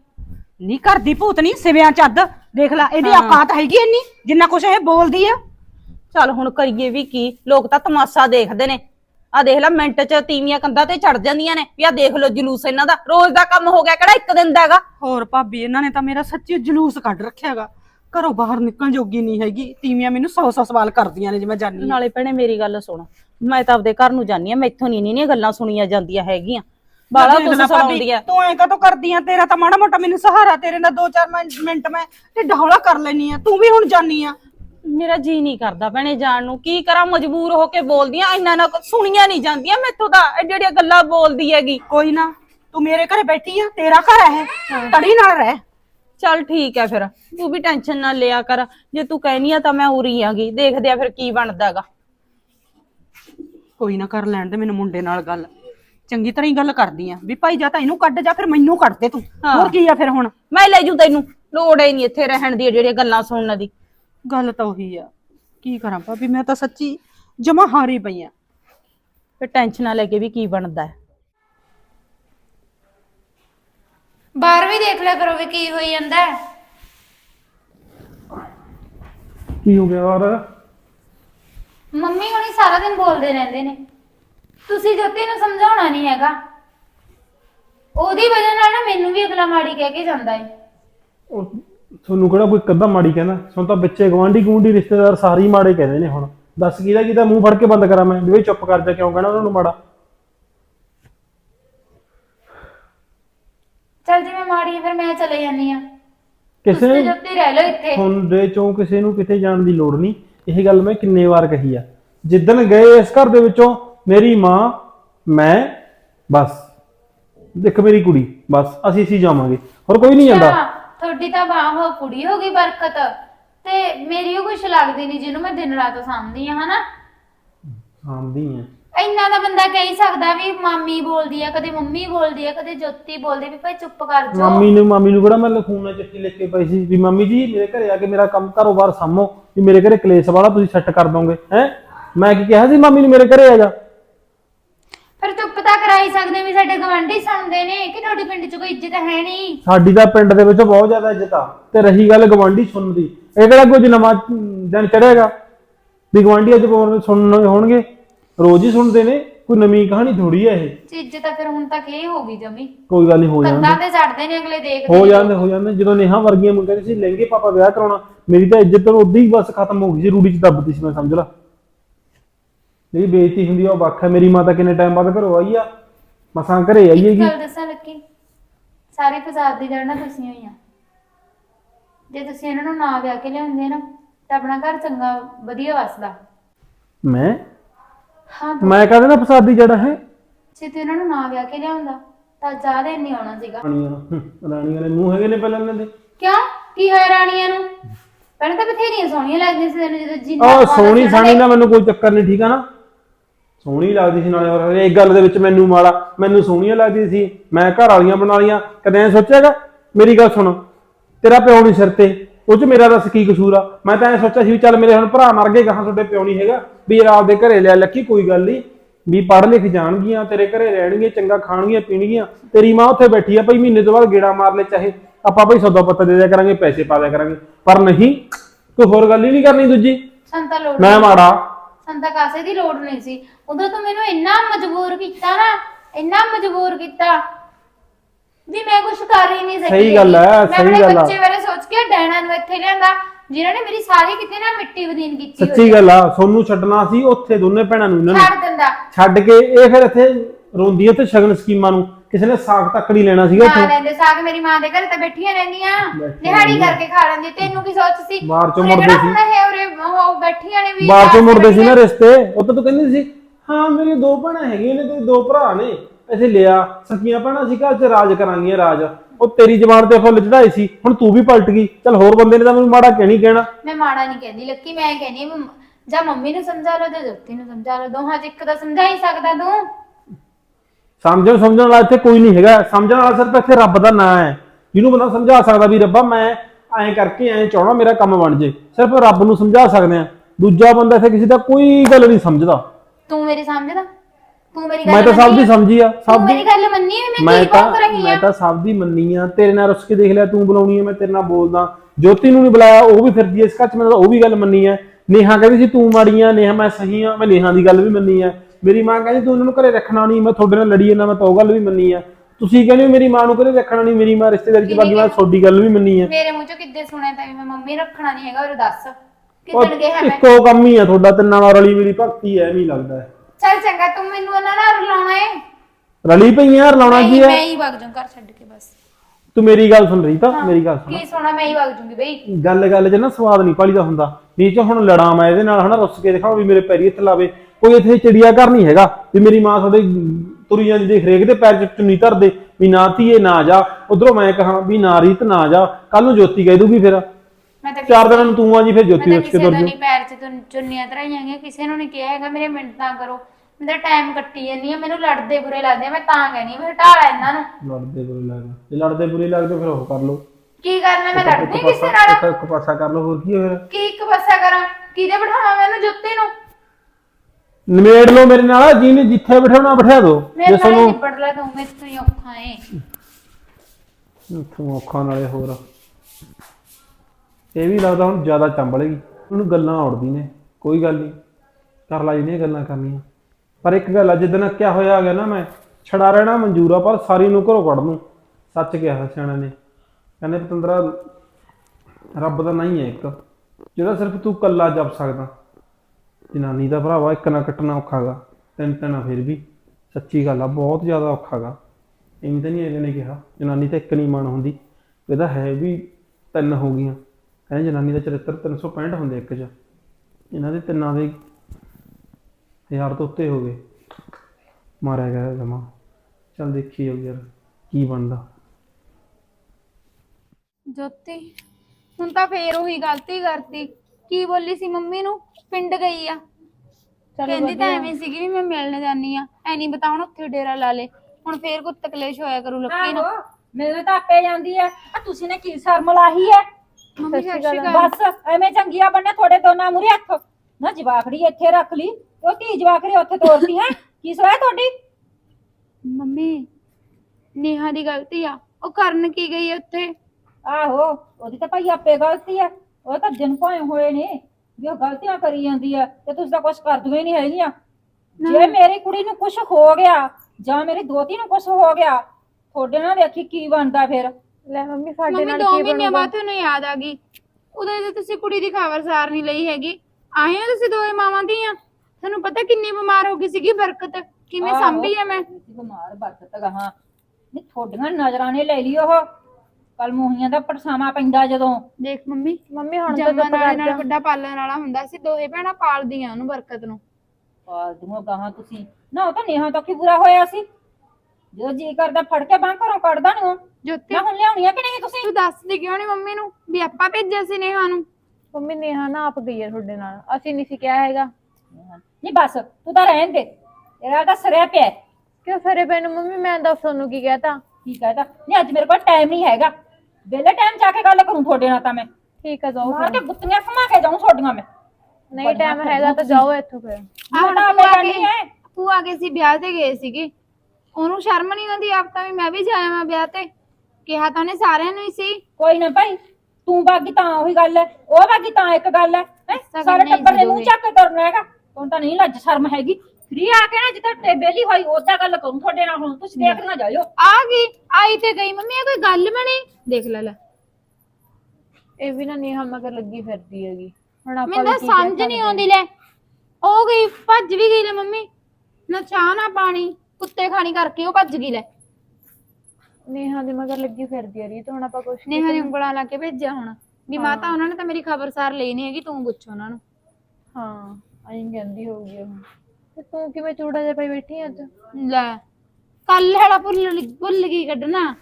ਨਹੀਂ ਕਰਦੀ ਭੂਤ ਨਹੀਂ ਸਿਵਿਆਂ ਚੱਦ। ਦੇਖ ਲੈ ਇਹਦੀ। ਔਕਾਤ ਹੈਗੀ ਇੰਨੀ ਜਿੰਨਾ ਕੁਛ ਇਹ ਬੋਲਦੀ ਆ। ਚੱਲ ਹੁਣ ਕਰੀਏ ਵੀ ਕੀ ਲੋਕ ਤਾਂ ਤਮਾਸ਼ਾ ਦੇਖਦੇ ਨੇ। ਆ ਦੇਖ ਲੈ ਮਿੰਟ ਚ ਤੀਵੀਆਂ ਕੰਧਾਂ ਤੇ ਚੜ ਜਾਂਦੀਆਂ ਨੇ ਵੀ ਆ ਦੇਖ ਲਓ ਜਲੂਸ ਇਹਨਾਂ ਦਾ। ਰੋਜ਼ ਦਾ ਕੰਮ ਹੋ ਗਿਆ ਕਿਹੜਾ ਇੱਕ ਦਿਨ ਦਾ ਹੈਗਾ? ਹੋਰ ਭਾਬੀ ਇਹਨਾਂ ਨੇ ਤਾਂ ਮੇਰਾ ਸੱਚੀ ਜਲੂਸ ਕੱਢ ਰੱਖਿਆਗਾ ਘਰੋਂ ਬਾਹਰ ਨਿਕਲਣ ਜੋਗੀ ਨਹੀਂ ਹੈਗੀ। ਤੀਵੀਆਂ ਮੈਨੂੰ ਸੌ ਸੌ ਸਵਾਲ ਕਰਦੀਆਂ ਨੇ ਜੇ ਮੈਂ ਜਾਨੀ ਨਾਲੇ ਭੈਣੇ ਮੇਰੀ ਗੱਲ ਸੁਣ ਮੈਂ ਤਾਂ ਆਪਦੇ ਘਰ ਨੂੰ ਜਾਨੀ ਆ ਮੈਥੋਂ ਨਹੀਂ ਨਹੀਂ ਗੱਲਾਂ ਸੁਣੀਆਂ ਜਾਂਦੀਆਂ ਹੈਗੀਆਂ। ਬਾਲਾ ਕੁਛ ਸੁਣਾਉਂਦੀ ਆ ਤੂੰ ਐ ਕਦੋਂ ਕਰਦੀ ਆ? ਤੇਰਾ ਤਾਂ ਮਾੜਾ ਮੋਟਾ ਮੈਨੂੰ ਸਹਾਰਾ ਤੇਰੇ ਨਾਲ 2-4 ਮਿੰਟ ਮੈਂ ਢਿੱਡ ਹੌਲਾ ਕਰ ਲੈਨੀ ਆ। ਤੂੰ ਵੀ ਹੁਣ ਜਾਨੀ ਆ। ਮੇਰਾ ਜੀ ਨਹੀਂ ਕਰਦਾ ਭੈਣੇ ਜਾਣ ਨੂੰ। ਕੀ ਕਰਾਂ ਮਜਬੂਰ ਹੋ ਕੇ ਬੋਲਦੀਆਂ ਇੰਨਾ ਨਾ ਸੁਣੀਆਂ ਨਹੀਂ ਜਾਂਦੀਆਂ ਮੈਥੋਂ ਤਾਂ ਇਹ ਜਿਹੜੀਆਂ ਗੱਲਾਂ ਬੋਲਦੀ ਹੈਗੀ। ਕੋਈ ਨਾ ਤੂੰ ਮੇਰੇ ਘਰੇ ਬੈਠੀ ਆ ਤੇਰਾ ਘਰ ਹੈ ਇਹ, ਤੜੀ ਨਾਲ ਰਹਿ। ਚੱਲ ਠੀਕ ਹੈ ਫਿਰ ਤੂੰ ਵੀ ਟੈਨਸ਼ਨ ਨਾ ਲਿਆ ਕਰ ਜੇ ਤੂੰ ਕਹਿਨੀ ਆ ਤਾਂ ਮੈਂ ਉਰੀ ਆਂਗੀ ਦੇਖਦੇ ਆ ਫਿਰ ਕੀ ਬਣਦਾਗਾ ਕੋਈ ਨਾ ਕਰ ਲੈਣ ਦੇ ਮੈਨੂੰ ਮੁੰਡੇ ਨਾਲ ਗੱਲ। ਚੰਗੀ ਤਰ੍ਹਾਂ ਹੀ ਗੱਲ ਕਰਦੀ ਆ ਵੀ ਭਾਈ ਜਾਂ ਤਾਂ ਇਹਨੂੰ ਕੱਢ ਜਾ ਫਿਰ ਮੈਨੂੰ ਕੱਢ ਦੇ ਤੂੰ। ਹਾਂ। ਹੋਰ ਕੀ ਆ ਫਿਰ ਹੁਣ? ਮੈਂ ਲੈ ਜੂ ਤੈਨੂੰ ਲੋੜ ਹੀ ਨਹੀਂ ਇੱਥੇ ਰਹਿਣ ਦੀ ਜਿਹੜੀਆਂ ਗੱਲਾਂ ਸੁਣਨ ਦੀ। ਗੱਲ ਤਾਂ ਉਹੀ ਆ। ਕੀ ਕਰਾਂ ਭਾਬੀ ਮੈਂ ਤਾਂ ਸੱਚੀ ਜਮਾ ਹਾਰੀ ਪਈ ਆ। ਫਿਰ ਟੈਨਸ਼ਨ ਲੈ ਕੇ ਵੀ ਕੀ ਬਣਦਾ ਹੈ। ਬਾਹਰ ਵੀ ਦੇਖ ਲਿਆ ਕਰੋ ਵੀ ਕੀ ਹੋਈ ਜਾਂਦਾ ਹੈ। ਕੀ ਹੋ ਗਿਆ ਯਾਰ? ਮੰਮੀ ਹੁਣੀ ਸਾਰਾ ਦਿਨ ਬੋਲਦੇ ਰਹਿੰਦੇ ਨੇ। ਤੁਸੀਂ ਜੋਤੀ ਨੂੰ ਸਮਝਾਉਣਾ ਨਹੀਂ ਹੈਗਾ। ਉਹਦੀ ਵਜ੍ਹਾ ਨਾਲ ਨਾ ਮੈਨੂੰ ਵੀ ਅਗਲਾ ਮਾੜੀ ਕਹਿ ਕੇ ਜਾਂਦਾ ਹੈ। ਉਹ ਤੁਹਾਨੂੰ ਕਿਹੜਾ ਕੋਈ ਕੱਦਾ ਮਾੜੀ ਕਹਿੰਦਾ? ਸੁਣ ਤਾਂ ਬੱਚੇ ਗਵਾਂਢੀ ਗੂੰਢੀ ਰਿਸ਼ਤੇਦਾਰ ਸਾਰੇ ਹੀ ਮਾੜੇ ਕਹਿੰਦੇ ਨੇ ਹੁਣ। ਦੱਸ ਕਿਹਦਾ ਕਿਹਦਾ ਮੂੰਹ ਫੜ ਕੇ ਬੰਦ ਕਰਾਂ ਮੈਂ? ਵੀ ਚੁੱਪ ਕਰ ਜਾ ਕਿਉਂ ਕਹਿਣਾ ਉਹਨਾਂ ਨੂੰ ਮਾੜਾ? ਚਲ ਜੀ ਮੈਂ ਮਾੜੀ ਫਿਰ ਮੈਂ ਚਲੇ ਜਾਂਦੀ ਆ। ਕਿਸੇ ਤੁਸੀਂ ਜੋਤੀ ਰਹਿ ਲਓ ਇੱਥੇ। ਹੁਣ ਦੇ ਚੋਂ ਕਿਸੇ ਨੂੰ ਕਿਤੇ ਜਾਣ ਦੀ ਲੋੜ ਨਹੀਂ। ਇਹ ਗੱਲ ਮੈਂ ਕਿੰਨੇ ਵਾਰ ਕਹੀ ਆ। ਜਿੱਦਣ ਗਏ ਇਸ ਘਰ ਦੇ ਵਿੱਚੋਂ ਮੇਰੀ ਮਾਂ ਮੈਂ ਬਸ। ਦੇਖ ਮੇਰੀ ਕੁੜੀ ਬਸ। ਅਸੀਂ ਅਸੀਂ ਜਾਵਾਂਗੇ। ਹੋਰ ਕੋਈ ਨਹੀਂ ਜਾਂਦਾ। ਅੱਛਾ, ਤੁਹਾਡੀ ਤਾਂ ਬਾਹ ਕੁੜੀ ਹੋ ਗਈ ਬਰਕਤ। ਤੇ ਮੇਰੀ ਉਹ ਕੁਛ ਲੱਗਦੀ ਨਹੀਂ ਜਿਹਨੂੰ ਮੈਂ ਦਿਨ ਰਾਤ ਸਾਂਭਦੀ ਆ ਹਨਾ? ਆਂਦੀ ਆ। ਇੰਨਾ ਦਾ ਬੰਦਾ ਕਹਿ ਹੀ ਸਕਦਾ ਵੀ ਮਾਮੀ ਬੋਲਦੀ ਆ ਕਦੇ ਮੰਮੀ ਬੋਲਦੀ ਆ ਕਦੇ ਜੋਤੀ ਬੋਲਦੀ ਵੀ ਭਾਈ ਚੁੱਪ ਕਰ ਜਾ ਮੰਮੀ ਨੂੰ ਮੰਮੀ ਨੂੰ ਕਿਹੜਾ ਮੈਂ ਨਾਲ ਚਿੱਠੀ ਲਿਖ ਕੇ ਪਈ ਸੀ ਵੀ ਮੰਮੀ ਜੀ ਮੇਰੇ ਘਰੇ ਆ ਕੇ ਮੇਰਾ ਕੰਮ ਕਾਰੋਬਾਰ ਸਾਂਭੋ ਵੀ ਮੇਰੇ ਘਰੇ ਕਲੇਸ਼ ਵਾਲਾ ਤੁਸੀਂ ਸੈੱਟ ਕਰ ਦੋਗੇ ਹੈ? ਮੈਂ ਕੀ ਕਿਹਾ ਸੀ ਮੰਮੀ ਨੂੰ ਮੇਰੇ ਘਰੇ ਆ ਜਾ। ਫਿਰ ਚੁੱਪ ਤਾਂ ਕਰਾਈ ਸਕਦੇ ਵੀ ਸਾਡੇ ਗਵਾਂਢੀ ਸੁਣਦੇ ਨੇ ਕਿ ਤੁਹਾਡੇ ਪਿੰਡ 'ਚ ਕੋਈ ਇੱਜ਼ਤ ਹੈ ਨਹੀਂ? ਸਾਡੀ ਤਾਂ ਪਿੰਡ ਦੇ ਵਿੱਚ ਬਹੁਤ ਜ਼ਿਆਦਾ ਇੱਜ਼ਤ ਆ ਤੇ ਰਹੀ ਗੱਲ ਗਵਾਂਢੀ ਸੁਣਨ ਦੀ। ਇਹ ਕਿਹੜਾ ਕੁਝ ਨਵਾਂ ਦਿਨ ਚੜੇਗਾ ਵੀ ਗਵਾਂਢੀ ਅੱਜ ਬੋਲ ਸੁਣਨ ਹੋਣਗੇ? ਰੋਜ਼ ਹੀ ਸੁਣਦੇ ਨੇ ਕੋਈ ਨਵੀਂ ਕਹਾਣੀ ਥੋੜੀ ਆ ਇਹ। ਇੱਜ਼ਤ ਤਾਂ ਫਿਰ ਹੁਣ ਤੱਕ ਇਹ ਹੋ ਗਈ ਜਮੀ। ਕੋਈ ਗੱਲ ਨਹੀਂ ਹੋ ਜਾਂਦੀ। ਕੰਦਾਂ ਤੇ ਚੜਦੇ ਨੇ ਅਗਲੇ ਦੇਖਦੇ ਹੋ। ਜਾਂਦੇ ਹੋ ਜਾਂਦੇ। ਜਦੋਂ ਨੇਹਾ ਵਰਗੀਆਂ ਮੁੰਡੇ ਸੀ ਲਹਿੰਗੇ ਪਾਪਾ ਵਿਆਹ ਕਰਾਉਣਾ ਮੇਰੀ ਤਾਂ ਇੱਜ਼ਤ ਤਾਂ ਉਦੋਂ ਹੀ ਬਸ ਖਤਮ ਹੋ ਗਈ ਸੀ ਰੂੜੀ ਚ ਦੱਬਦੀ ਸੀ ਮੈਂ ਸਮਝ ਲਾ। ਜਿਹੜੀ ਬੇਇੱਜ਼ਤੀ ਹੁੰਦੀ ਆ ਉਹ ਵੱਖ ਹੈ ਮੇਰੀ ਮਾਤਾ ਕਿੰਨੇ ਟਾਈਮ ਬਾਅਦ ਘਰੋਂ ਆਈ ਆ? ਮਸਾਂ ਘਰੇ ਆਈ ਹੈਗੀ। ਗੱਲ ਦੱਸਾਂ ਲੱਕੀ। ਸਾਰੇ ਫਸਾਦ ਦੀ ਜੜ ਨਾ ਤੁਸੀਂ ਹੋਈਆਂ। ਜੇ ਤੁਸੀਂ ਇਹਨਾਂ ਨੂੰ ਨਾ ਵਿਆਹ ਕੇ ਲਿਆਉਂਦੇ ਨਾ ਤਾਂ ਆਪਣਾ ਘਰ ਚੰਗਾ ਵਧੀਆ ਵਸਦਾ। ਮੈਂ? ਹਾਂ ਮੈਂ ਕਹਦੇ ਨਾ ਫਸਾਦੀ ਜੜਾ ਹੈ? ਜੇ ਤੂੰ ਇਹਨਾਂ ਨੂੰ ਨਾ ਵਿਆਹ ਕੇ ਲਿਆਉਂਦਾ ਤਾਂ ਜ਼ਿਆਦਾ ਨਹੀਂ ਆਉਣਾ ਸੀਗਾ। ਰਾਣੀਆਂ ਹਮ, ਰਾਣੀਆਂ ਦੇ ਮੂੰਹ ਹੈਗੇ ਨੇ ਪਹਿਲਾਂ ਇਹਨਾਂ ਦੇ। ਕਿਉਂ? ਕੀ ਹੋਇਆ ਰਾਣੀਆਂ ਨੂੰ? ਪਹਿਲਾਂ ਤਾਂ ਬਥੇਰੀਆਂ ਸੋਹਣੀਆਂ ਲੱਗਦੀਆਂ ਸੀ ਤੈਨੂੰ ਜਦੋਂ ਜਿੰਨਾ ਆਹ ਪਾਉਂਦਾ ਸੋਹਣੀ ਸਾਣੀ ਨਾਲ ਮੈਨੂੰ ਕੋਈ ਚੱਕਰ ਨਹੀਂ ਠੀਕ ਆ ਨਾ? ਸੋਹਣੀ ਲੱਗਦੀ ਸੀ ਨਾਲੇ ਹੋਰ ਇੱਕ ਗੱਲ ਦੇ ਵਿੱਚ ਮੈਨੂੰ ਮਾੜਾ ਮੈਨੂੰ ਸੋਹਣੀਆਂ ਲੱਗਦੀ ਸੀ। ਮੈਂ ਘਰ ਵਾਲੀਆਂ ਬਣਾ ਲੀਆਂ ਕਦੇ ਐ ਸੋਚਿਆਗਾ? ਮੇਰੀ ਗੱਲ ਸੁਣ ਤੇਰਾ ਪਿਓ ਨਹੀਂ ਸਿਰ ਤੇ। ਉਹ ਚ ਮੇਰਾ ਦੱਸ ਕੀ ਕਸੂਰ ਆ? ਮੈਂ ਤਾਂ ਐ ਸੋਚਿਆ ਸੀ ਵੀ ਚੱਲ ਮੇਰੇ ਹੁਣ ਭਰਾ ਮਰ ਗਏ ਗਾਹਾਂ ਤੁਹਾਡੇ ਪਿਓ ਨਹੀਂ ਹੈਗਾ। ਵੀ ਇਹ ਆਪਦੇ ਘਰੇ ਲਿਆ ਲੱਕੀ ਕੋਈ ਗੱਲ ਨਹੀਂ ਵੀ ਪੜ੍ਹ ਲਿਖ ਜਾਣਗੀਆਂ ਤੇਰੇ ਘਰੇ ਰਹਿਣਗੀਆਂ ਚੰਗਾ ਖਾਣਗੀਆਂ ਪੀਣਗੀਆਂ। ਤੇਰੀ ਮਾਂ ਉੱਥੇ ਬੈਠੀ ਆ ਭਾਈ ਮਹੀਨੇ ਤੋਂ ਬਾਅਦ ਗੇੜਾ ਮਾਰ ਲੈ ਚਾਹੇ। ਆਪਾਂ ਭਾਈ ਸੌਦਾ ਪੱਤਾ ਦੇ ਦਿਆ ਕਰਾਂਗੇ ਪੈਸੇ ਪਾ ਦਿਆ ਕਰਾਂਗੇ। ਪਰ ਨਹੀਂ ਕੋਈ ਹੋਰ ਗੱਲ ਹੀ ਨਹੀਂ ਕਰਨੀ ਦੂਜੀ। ਸਾਨੂੰ ਤਾਂ ਲੋੜ ਮੈਂ ਮਾੜਾ। ਸਾਨੂੰ ਤਾਂ ਕਾਸੇ ਦੀ ਲੋੜ ਨਹੀਂ ਸੀ। ਉਦੋਂ ਤੂੰ ਮੈਨੂੰ ਇੰਨਾ ਮਜਬੂਰ ਕੀਤਾ ਨਾ ਇੰਨਾ ਮਜਬੂਰ ਕੀਤਾ ਵੀ ਮੈਂ ਕੁਝ ਕਰ ਹੀ ਨਹੀਂ ਸਕਦੀ। ਸਹੀ ਗੱਲ ਹੈ, ਮੈਂ ਸਹੀ ਆਪਣੇ ਗੱਲ ਆ। ਬੱਚੇ ਬਾਰੇ ਸੋਚ ਕੇ ਡੈਣਾ ਨੂੰ ਇੱਥੇ ਲਿਆਂਦਾ ਜਿਨ੍ਹਾਂ ਨੇ ਮੇਰੀ ਸਾਰੀ ਕਿਤੇ ਨਾ ਮਿੱਟੀ ਬਦੀਨ ਕੀਤੀ ਸੱਚੀ ਗੱਲ ਆ ਸੋਨੂੰ ਛੱਡਣਾ ਸੀ ਉੱਥੇ ਦੋਨੇ ਭੈਣਾਂ ਨੂੰ ਇਹਨਾਂ ਨੇ ਛੱਡ ਦਿੰਦਾ। ਛੱਡ ਕੇ ਇਹ ਫਿਰ ਇੱਥੇ ਰੋਂਦੀ ਤੇ ਸ਼ਗਨ ਸਕੀਮਾਂ ਨੂੰ। ਕਿਸੇ ਨੇ ਸਾਗ ਤੱਕ ਨਹੀਂ ਲੈਣਾ ਸੀਗਾ ਖਾ ਇੱਥੇ ਲੈਂਦੇ ਸਾਗ ਮੇਰੀ ਮਾਂ ਦੇ ਘਰੇ ਤਾਂ ਬੈਠੀਆਂ ਰਹਿੰਦੀਆਂ। ਦਿਹਾੜੀ ਕਰਕੇ ਖਾ ਲੈਂਦੀ ਤੈਨੂੰ ਕੀ ਸੋਚ ਸੀ? ਬਾਹਰ ਚੋਂ ਉਰੇ ਮੁੜਦੇ ਕਿਹੜਾ ਸੀ। ਉਰੇ ਉਹ ਬੈਠੀਆਂ ਨੇ ਵੀ ਬਾਹਰ ਚੋਂ ਮੁੜਦੇ ਸੀ ਨਾ ਬੈਠੀਆਂ। ਰਿਸ਼ਤੇ। ਉਹ ਤਾਂ ਕਹਿੰਦੀ ਸੀ ਹਾਂ ਮੇਰੀਆਂ ਦੋ ਭੈਣਾਂ ਹੈਗੀਆਂ ਨੇ ਤੇ ਦੋ ਭਰਾ ਨੇ। ਅਸੀਂ ਲਿਆ ਸਕੀਆਂ ਭੈਣਾਂ ਸੀ ਘਰ 'ਚ ਰਾਜ ਕਰਾਂਗੀਆਂ ਰਾਜ। ਉਹ ਤੇਰੀ ਜ਼ਬਾਨ ਤੇ ਫੁੱਲ ਚੜਾਈ ਸੀ ਹੁਣ ਤੂੰ ਵੀ ਪਲਟ ਗਈ। ਚੱਲ ਹੋਰ ਬੰਦੇ ਨੇ ਤਾਂ ਮੈਨੂੰ ਮਾੜਾ ਕਹਿਣੀ ਕਹਿਣਾ। ਮੈਂ ਮਾੜਾ ਨਹੀਂ ਕਹਿੰਦੀ ਲੱਕੀ ਮੈਂ ਕਹਿੰਦੀ ਹਾਂ ਵੀ ਮ- ਜਾਂ ਮੰਮੀ ਨੂੰ ਸਮਝਾ ਲਓ ਜਾਂ ਜੋਤੀ ਨੂੰ ਸਮਝਾ ਲਓ। ਦੋਹਾਂ ਚ ਇੱਕ ਤਾਂ ਸਮਝਾ ਹੀ ਸਕਦਾ ਤੂੰ। ਸਮਝਣ ਸਮਝਣ ਵਾਲਾ ਇੱਥੇ ਕੋਈ ਨਹੀਂ ਹੈਗਾ। ਸਮਝਣ ਵਾਲਾ ਸਿਰਫ ਇੱਥੇ ਰੱਬ ਦਾ ਨਾਂ ਹੈ। ਜਿਹਨੂੰ ਬੰਦਾ ਸਮਝਾ ਸਕਦਾ ਵੀ ਰੱਬਾ ਮੈਂ ਐਂ ਕਰਕੇ ਐਂ ਚਾਹਣਾ ਮੇਰਾ ਕੰਮ ਬਣ ਜੇ। ਸਿਰਫ ਰੱਬ ਨੂੰ ਸਮਝਾ ਸਕਦੇ ਆ ਦੂਜਾ ਬੰਦਾ ਇੱਥੇ ਕਿਸੇ ਦਾ ਕੋਈ ਗੱਲ ਨਹੀਂ ਸਮਝਦਾ। ਤੂੰ ਮੇਰੀ ਸਮਝਦਾ? ਤੂੰ ਮੇਰੀ ਗੱਲ ਮੈਂ ਤਾਂ ਸਭ ਦੀ? ਸਮਝੀ ਆ। ਸਭ ਦੀ ਮੇਰੀ ਗੱਲ ਮੰਨੀ ਵੀ ਮੈਂ ਕੀ ਬੋਲ ਰਹੀ ਮੈਂ ਤਾਂ ਸਭ ਦੀ ਮੰਨੀ ਆ। ਤੇਰੇ ਨਾਲ ਰੁੱਸ ਕੇ ਦੇਖ ਲਿਆ ਤੂੰ ਬੁਲਾਉਣੀ ਆ ਮੈਂ ਤੇਰੇ ਨਾਲ ਬੋਲਦਾ। ਜੋਤੀ ਨੂੰ ਨਹੀਂ ਬੁਲਾਇਆ ਉਹ ਵੀ ਫਿਰਦੀ ਐ ਇਸ ਘਰ ਚ ਮੈਂ ਤਾਂ ਉਹ ਵੀ ਗੱਲ ਮੰਨੀ ਆ। ਨੇਹਾ ਕਹਿੰਦੀ ਸੀ ਤੂੰ ਮਾੜੀ ਆ ਨੇਹਾ ਮੈਂ ਸਹੀ ਆ। ਮੈਂ ਨੇਹਾ ਦੀ ਗੱਲ ਵੀ ਮੰਨੀ ਆ। ਮੇਰੀ ਮਾਂ ਕਹਿੰਦੀ ਤੂੰ ਇਹਨਾਂ ਨੂੰ ਘਰੇ ਰੱਖਣਾ ਨਹੀਂ ਮੈਂ ਤੁਹਾਡੇ ਨਾਲ ਲੜੀ ਜਾਂਦਾ ਮੈਂ ਤਾਂ ਉਹ ਗੱਲ ਵੀ ਮੰਨੀ ਆ। ਤੁਸੀਂ ਕਹਿੰਦੇ ਹੋ ਮੇਰੀ ਮਾਂ ਨੂੰ ਘਰੇ ਰੱਖਣਾ ਨਹੀਂ ਮੇਰੀ ਮਾਂ ਰਿਸ਼ਤੇਦਾਰੀ ਚ ਬਾਕੀ ਮੈਂ ਤੁਹਾਡੀ ਗੱਲ ਵੀ ਮੰਨੀ ਆ। ਮੇਰੇ ਮੂੰਹ ਚੋਂ ਕਿੱਦੇ ਸੁਣਿਆ ਤਾਂ ਵੀ ਮੈਂ ਮੰਮੀ ਰੱਖਣਾ ਨਹੀਂ ਹੈਗਾ ਉਹ ਦੱਸ। ਕਿੱਦਣ ਗਿਆ ਮੈਂ? ਇੱਕੋ ਕੰਮ ਹੀ ਆ ਤੁਹਾਡਾ ਤਿੰਨਾਂ ਨਾਲ ਰਲੀ ਮੇਰੀ ਭਗਤੀ ਐ ਨਹੀਂ ਲੱਗਦਾ। ਚੱਲ ਚੰਗਾ ਤੂੰ ਮੈਨੂੰ ਉਹਨਾਂ ਨਾਲ ਰਲਾਉਣਾ ਏ। ਰਲੀ ਪਈਆਂ ਰਲਾਉਣਾ ਕੀ ਆ? ਮੈਂ ਹੀ ਵਗ ਜਾਊਂ ਘਰ ਛੱਡ ਕੇ ਬਸ। ਤੂੰ ਮੇਰੀ ਗੱਲ ਸੁਣ ਰਹੀ ਤਾਂ ਮੇਰੀ ਗੱਲ ਸੁਣ। ਕੀ ਸੋਣਾ ਮੈਂ ਹੀ ਵਗ ਜੂੰਗੀ ਬਈ। ਗੱਲ ਗੱਲ 'ਚ ਨਾ ਸਵਾਦ ਨਹੀਂ ਪਾਲੀਦਾ ਹੁੰਦਾ। ਨਹੀਂ ਚ ਹੁਣ ਲੜਾਂ ਮੈਂ ਇਹਦੇ ਨਾਲ ਹਨਾ ਰੁੱਸ ਕੇ ਦਿਖਾਵਾਂ ਵੀ ਮੇਰੇ ਪੈਰੀ ਹੱਥ ਲਾਵੇ। ਕੋਈ ਇੱਥੇ ਚਿੜੀਆ ਘਰ ਨਹੀਂ ਹੈਗਾ ਵੀ ਮੇਰੀ ਮਾਂ ਤੁਹਾਡੇ ਤੁਰੀ ਜਾਂਦੀ ਦੇਖ ਰੇਖ ਦੇ ਪੈਰ 'ਚ ਚੁੰਨੀ ਧਰ ਦੇ ਵੀ ਨਾ ਧੀਏ ਨਾ ਜਾ। ਉਧਰੋਂ ਮੈਂ ਕਹਾਂ ਵੀ ਨਾ ਰੀਤ ਨਾ ਜਾ। ਕੱਲ ਨੂੰ ਜੋਤੀ ਕਹਿ ਦੂਗੀ ਫਿਰ। ਮੈਂ ਤਾਂ ਚਾਰ ਦਿਨਾਂ ਨੂੰ ਤੂੰ ਆ ਜੀ ਫਿਰ ਜੋਤੀ ਉੱਠ ਕੇ ਕਿਸੇ ਦਾ ਨਹੀਂ ਪੈਰ 'ਚ ਚੁੰਨੀਆਂ ਧਰਾਈਆਂ ਗਈਆਂ ਕਿਸੇ ਨੂੰ ਨਹੀਂ ਕਿਹਾ ਹੈਗਾ ਮੇਰੇ ਮਿੰਟਾਂ ਕਰੋ। ਮੇਰਾ ਟਾਈਮ ਕੱਟੀ ਜਾਂਦੀ ਆ ਮੈਨੂੰ ਲੜਦੇ ਬੁਰੇ ਲੱਗਦੇ ਆ ਮੈਂ ਤਾਂ ਕਹਿੰਦੀ ਆ, ਮੈਂ ਹਟਾ ਲੈ ਇਹਨਾਂ ਨੂੰ। ਲੜਦੇ ਬੁਰੇ ਲੱਗਦੇ। ਜੇ ਲੜਦੇ ਬੁਰੇ ਲੱਗਦੇ ਫਿਰ ਉਹ ਕਰ ਲਓ। ਕੀ ਕਰਨਾ ਮੈਂ ਲੜਦੀ ਕਿਸੇ ਨਾਲ? ਇੱਕ ਪਾਸਾ ਕਰ ਲਓ ਹੋਰ ਕੀ ਹੈ ਫਿਰ ਕੀ ਇੱਕ ਪਾਸਾ ਕਰਾਂ? ਕਿਹਦੇ ਬਿਠਾਵਾਂ ਮੈਨੂੰ ਜੁੱਤੀ ਨੂੰ? ਨਿਮੇੜ ਲਓ ਮੇਰੇ ਨਾਲ ਜਿਹਨੇ ਜਿੱਥੇ ਬਿਠਾਉਣਾ ਬਿਠਾ ਦਿਓ। ਮੇਰੇ ਜੇ ਨਾਲ ਹੀ ਤੁਹਾਨੂੰ ਨਿਬੜ ਲੈ ਤੂੰ ਮੇਰੇ ਤੋਂ ਹੀ ਔਖਾ ਏ। ਇੱਥੋਂ ਔਖਾ ਨਾਲੇ ਹੋਰ। ਇਹ ਵੀ ਲੱਗਦਾ ਹੁਣ ਜ਼ਿਆਦਾ ਚੰਬਲੇਗੀ। ਉਹਨੂੰ ਗੱਲਾਂ ਆਉੜਦੀ ਨੇ ਕੋਈ ਗੱਲ ਨਹੀਂ। ਕਰ ਲਾ ਜਿਹਨੇ ਗੱਲਾਂ ਕਰਨੀਆਂ। ਪਰ ਇੱਕ ਗੱਲ ਆ ਜਿੱਦਣ ਕਿਆ ਹੋਇਆ ਗਿਆ ਨਾ ਮੈਂ ਛੜਾ ਰਹਿਣਾ ਮਨਜ਼ੂਰ ਆ ਪਰ ਸਾਰੀ ਨੂੰ ਘਰੋਂ ਕੱਢ ਦੂੰ। ਸੱਚ ਕਿਹਾ ਸਿਆਣਾ ਨੇ। ਕਹਿੰਦੇ ਪਤੰਦਰਾ ਰੱਬ ਦਾ ਨਹੀਂ ਹੈ ਇੱਕ। ਜਿਹਦਾ ਸਿਰਫ ਤੂੰ ਕੱਲਾ ਜਪ ਸਕਦਾ। ਜਨਾਨੀ ਦਾ ਭਰਾਵਾ, ਇੱਕ ਨਾ ਕੱਟਣਾ ਔਖਾਗਾ, ਤਿੰਨ ਤਿੰਨ ਫਿਰ ਵੀ। ਸੱਚੀ ਗੱਲ ਆ, ਬਹੁਤ ਜ਼ਿਆਦਾ ਔਖਾਗਾ। ਇਵੇਂ ਤਾਂ ਨਹੀਂ ਇਹਨੇ ਨੇ ਕਿਹਾ, ਜਨਾਨੀ ਤਾਂ ਇੱਕ ਨਹੀਂ ਮਨ ਹੁੰਦੀ। ਇਹਦਾ ਹੈ ਵੀ ਤਿੰਨ ਹੋ ਗਈਆਂ। ਕਹਿੰਦੇ ਜਨਾਨੀ ਦਾ ਚਰਿੱਤਰ 365 ਹੁੰਦੇ ਇੱਕ 'ਚ। ਇਹਨਾਂ ਦੇ ਤਿੰਨਾਂ ਦੇ ਹਜ਼ਾਰ ਤੋਂ ਉੱਤੇ ਹੋ ਗਏ। ਮਾਰਿਆ ਗਿਆ ਜਮਾ। ਚੱਲ ਦੇਖੀ ਜਾਓ ਯਾਰ, ਕੀ ਬਣਦਾ। ਜੋਤੀ, ਹੁਣ ਤਾਂ ਫੇਰ ਉਹੀ ਗਲਤੀ ਕਰਤੀ। ਕੀ ਬੋਲੀ ਸੀ ਮੰਮੀ ਨੂੰ? ਪਿੰਡ ਗਈ ਆ। ਕਹਿੰਦੀ ਤਾਂ ਐਵੇਂ ਸੀਗੀ ਵੀ ਮੈਂ ਮਿਲਣ ਜਾਨੀ ਆ। ਐ ਨਹੀਂ ਬਤਾ ਹੁਣ ਉੱਥੇ ਡੇਰਾ ਲਾ ਲੇ। ਹੁਣ ਫੇਰ ਕੋ ਤਕਲੇਸ਼ ਹੋਇਆ ਕਰੂ ਲੱਕੀ ਨੂੰ। ਮੇਰੇ ਤਾਂ ਆਪੇ ਜਾਂਦੀ ਐ ਆ ਤੁਸੀਂ ਨੇ ਕੀ ਸ਼ਰਮ ਲਾਹੀ ਐ ਮੰਮੀ ਸਤਿ ਸ਼੍ਰੀ ਅਕਾਲ। ਬਸ ਐਵੇਂ ਚੰਗੀਆਂ ਬੰਨੇ ਤੁਹਾਡੇ ਦੋਨਾਂ ਮੂਰੇ ਹੱਥ। ਨਾ ਜਵਾਖੜੀ ਇੱਥੇ ਰੱਖ ਲਈ। ਉਹ ਧੀ ਜਵਾਖੜੀ ਉੱਥੇ ਤੋਰਦੀ ਹੈ। ਕੀ ਸੋਇਆ ਤੁਹਾਡੀ? ਮੰਮੀ ਨੇਹਾ ਦੀ ਗਲਤੀ ਆ। ਉਹ ਕਰਨ ਕੀ ਗਈ ਉੱਥੇ? ਆਹੋ ਉਹਦੀ ਤਾਂ ਭਾਈ ਆਪੇ ਗਲਤੀ ਐ ਉਹ ਤਾਂ ਜਨ ਭਾਏ ਹੋਏ ਨੇ ਵੀ ਉਹ ਗਲਤੀਆਂ ਕਰੀ ਜਾਂਦੀ ਐ ਤੇ ਤੁਸੀਂ ਤਾਂ ਕੁਝ ਕਰਦੀਆਂ ਨਹੀਂ ਹੈਗੀਆਂ। ਜੇ ਮੇਰੀ ਕੁੜੀ ਨੂੰ ਕੁਝ ਹੋ ਗਿਆ ਜਾਂ ਮੇਰੀ ਦੋਤੀ ਨੂੰ ਕੁਝ ਹੋ ਗਿਆ ਤੁਹਾਡੇ ਨਾਲ ਵੇਖੀ ਕੀ ਬਣਦਾ ਫਿਰ? ਲੈ ਮੰਮੀ ਸਾਡੇ ਮੰਮੀ ਨਾਲ 2 ਕੀ ਬਣੂਗਾ ਬਾਅਦ ਤੁਹਾਨੂੰ ਯਾਦ ਆ ਗਈ। ਉਦੋਂ ਜਦੋਂ ਤੁਸੀਂ ਕੁੜੀ ਦੀ ਖਬਰਸਾਰ ਨਹੀਂ ਲਈ ਹੈਗੀ ਆਏ ਹੋ ਤੁਸੀਂ ਦੋਏ ਮਾਵਾਂ ਦੀਆਂ ਤੁਹਾਨੂੰ ਪਤਾ ਕਿੰਨੀ ਬਿਮਾਰ ਹੋ ਗਈ ਸੀਗੀ ਬਰਕਤ? ਕਿਵੇਂ ਆਹੋ। ਸੰਭੀ ਆ ਮੈਂ? ਬਿਮਾਰ ਬਰਕਤ ਗਾਹਾਂ ਨਹੀਂ ਤੁਹਾਡੀਆਂ ਨਜ਼ਰਾਂ ਨੇ ਲੈ ਲਈ ਉਹ। ਕੱਲ ਮੂਹੀਆਂ ਦਾ ਪਰਛਾਵਾਂ ਪੈਂਦਾ ਜਦੋਂ। ਦੇਖ ਮੰਮੀ ਮੰਮੀ ਹੁਣ ਤਾਂ ਜੰਮਣ ਵਾਲੇ ਨਾਲ ਜਾ ਵੱਡਾ ਪਾਲਣ ਵਾਲਾ ਹੁੰਦਾ ਸੀ ਦੋਹੇ ਭੈਣਾਂ ਪਾਲਦੀਆਂ ਉਹਨੂੰ ਬਰਕਤ ਨੂੰ। ਪਾਲ ਦੂੰਗਾ ਗਾਹਾਂ ਤੁਸੀਂ। ਨਾ ਉਹ ਤਾਂ ਨੇਹਾ ਤੋਂ ਕੀ ਬੁਰਾ ਹੋਇਆ ਸੀ? ਜਦੋਂ ਜੀ ਕਰਦਾ ਫੜ ਕੇ ਬਾਂਹ ਘਰੋਂ ਕੱਢਦਾ ਨੂੰ ਜੋਤੀ ਨਾ ਹੁਣ ਲਿਆਉਣੀ ਆ ਕਿ ਨਹੀਂ ਤੁਸੀਂ? ਤੂੰ ਦੱਸਦੀ ਕਿਉਂ ਨਹੀਂ ਮੰਮੀ ਨੂੰ ਵੀ ਆਪਾਂ ਭੇਜਿਆ ਸੀ ਨੇਹਾ ਨੂੰ? ਮੰਮੀ ਨੇਹਾ ਨਾ ਆਪ ਗਈ ਹੈ ਤੁਹਾਡੇ ਨਾਲ। ਅਸੀਂ ਨਹੀਂ ਸੀ ਕਿਹਾ ਹੈਗਾ। ਨਹੀਂ। ਬਸ ਤੂੰ ਤਾਂ ਰਹਿਣ ਦੇ। ਤੇਰਾ ਤਾਂ ਸਰਿਆ ਪਿਆ। ਹੈ। ਕਿਉਂ ਫਰੇ ਪੈਨ ਮੰਮੀ? ਮੈਂ ਦੱਸ ਤੁਹਾਨੂੰ ਕੀ ਕਹਤਾ। ਕੀ ਕਹਦਾ ਨਹੀਂ ਅੱਜ ਮੇਰੇ ਕੋਲ ਟਾਈਮ ਨਹੀਂ ਹੈਗਾ। ਵੇਲੇ ਟਾਈਮ ਜਾ ਕੇ ਗੱਲ ਕਰੂੰ ਤੁਹਾਡੇ ਨਾਲ ਤਾਂ ਮੈਂ। ਠੀਕ ਆ ਜਾਓ ਮਾਰ ਫਿਰ। ਕੇ ਗੁੱਤੀਆਂ ਘੁਮਾ ਕੇ ਜਾਊਂ ਤੁਹਾਡੀਆਂ ਮੈਂ। ਨਹੀਂ ਟਾਈਮ ਹੈਗਾ ਤਾਂ ਜਾਓ ਇੱਥੋਂ ਫਿਰ। ਆਹ ਹੁਣ ਨਾ ਤੂੰ ਆ ਬੇਟਾ ਕੇ ਨਹੀਂ ਹੈ ਤੂੰ ਆ ਕੇ ਸੀ ਵਿਆਹ ਤੇ ਗਏ ਸੀਗੇ। ਉਹਨੂੰ ਸ਼ਰਮ ਨਹੀਂ ਆਉਂਦੀ ਆਪ ਤਾਂ ਵੀ ਮੈਂ ਵੀ ਜਾਇਆ ਮੈਂ ਵਿਆਹ ਤੇ। ਕਿਹਾ ਤਾਂ ਉਹਨੇ ਸਾਰਿਆਂ ਨੂੰ ਹੀ ਸੀ। ਕੋਈ ਨਾ ਭਾਈ ਤੂੰ ਬਾਗੀ ਤਾਂ ਉਹੀ ਗੱਲ ਹੈ ਉਹ ਬਾਗੀ ਤਾਂ ਇੱਕ ਗੱਲ ਹੈ? ਸਾਰੇ ਟੱਬਰ ਨੇ ਮੂੰਹ। ਚੱਕ ਕੇ ਤੁਰਨਾ ਹੈਗਾ। ਤੂੰ ਤਾਂ ਨਹੀਂ ਲੱਜ ਸ਼ਰਮ ਹੈਗੀ। ਫਰੀ ਆ ਕੇ ਨਾ ਜਿੱਦਾਂ ਟੇ ਬੇਲੀ ਹੋਈ ਉਦਾਂ ਗੱਲ ਕਰੂੰ ਤੁਹਾਡੇ ਨਾਲ ਹੁਣ ਤੁਸੀਂ ਦੇਖਣਾ ਜਾਇਓ। ਆ ਗਈ ਆਈ ਤੇ ਗਈ ਮੰਮੀ ਇਹ ਕੋਈ ਗੱਲ ਬਣੀ? ਦੇਖ ਲੈ ਲੈ। ਇਹ ਵੀ ਨਾ ਨੇਹਾ ਮਗਰ ਲੱਗੀ ਫਿਰਦੀ ਹੈਗੀ। ਹੁਣ ਆਪਾਂ ਮੈਨੂੰ ਤਾਂ ਵੀ ਕੀ ਕਹਿ ਸਮਝ ਨਹੀਂ ਸਕਦੇ ਆਉਂਦੀ ਲੈ। ਉਹ ਗਈ ਭੱਜ ਵੀ ਗਈ ਲੈ ਮੰਮੀ। ਨਾ ਚਾਹ ਨਾ ਪਾਣੀ ਕੁੱਤੇ ਖਾਣੀ ਕਰਕੇ ਉਹ ਭੱਜ ਗਈ ਲੈ। ਨੇਹਾ ਦੇ ਮਗਰ ਲੱਗੀ ਫਿਰਦੀ ਹੈ ਰੀ ਤਾਂ ਹੁਣ ਆਪਾਂ ਕੁਛ ਨੇਹਾ ਨੇ ਉਂਗਲਾਂ ਲਾ ਕੇ ਭੇਜਿਆ ਹੁਣ। ਵੀ ਮਾਤਾ ਉਹਨਾਂ ਨੇ ਤਾਂ ਮੇਰੀ ਖਬਰਸਾਰ ਲਈ ਨਹੀਂ ਹੈਗੀ ਤੂੰ ਪੁੱਛ ਉਹਨਾਂ ਨੂੰ। ਹਾਂ ਐਂ ਕਹਿੰਦੀ ਹੋਊਗੀ ਉਹ। ਤੇ ਤੂੰ ਕਿਵੇਂ ਚੂੜਾ ਜਿਹਾ ਪਈ ਬੈਠੀ ਅੱਜ? ਲੈ ਕੱਲ ਹੈੜਾ ਭੁੱਲ ਭੁੱਲ ਗਈ ਕੱਢਣਾ।